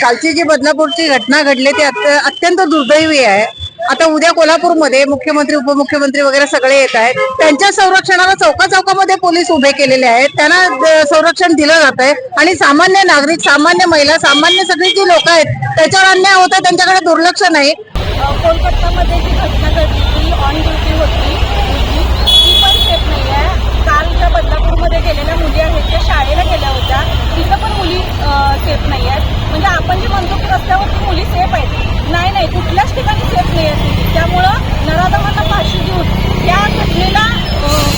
कालची जी बदलापूरची घटना घडली ती अत्यंत दुर्दैवी आहे. आता उद्या कोल्हापूरमध्ये मुख्यमंत्री उपमुख्यमंत्री वगैरे सगळे येत आहेत. त्यांच्या संरक्षणाला चौका चौकामध्ये पोलीस उभे केलेले आहेत. त्यांना संरक्षण दिलं जात आहे आणि सामान्य नागरिक सामान्य महिला सामान्य सगळी जी लोक आहेत त्याच्यावर अन्याय होत आहे त्यांच्याकडे दुर्लक्ष नाही. कोलकातामध्ये जी घटना घडली ऑन ड्युटी होती मुलगी ती पण सेफ नाही आहे काल ज्या बदलापूरमध्ये गेलेल्या मुली आहेत त्या शाळेला गेल्या होत्या तिथं पण मुली सेफ नाही आहेत म्हणजे आपण जे म्हणतो की रस्त्यावरती मुली सेफ आहेत नाही नाही कुठल्याच ठिकाणी सेफ नाही आहेत त्यामुळं नराधमांना फाशी देऊन या घटनेला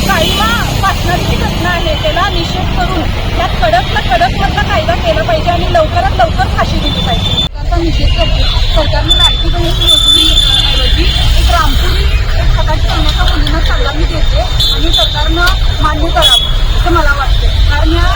कायदा फासणारी जी घटना आहे. त्याला निषेध करून त्यात कडकला कडकमधला कायदा केला पाहिजे आणि लवकरात लवकर फाशी दिली पाहिजे. सरकारचा निषेध करतो सरकारने लाडकी बहीण योजनेऐवजी एक रामपुरी एक हाताची करण्याचा मुलींना सल्ला मी देते आणि सरकारनं मान्य करावं असं मला वाटतं कारण या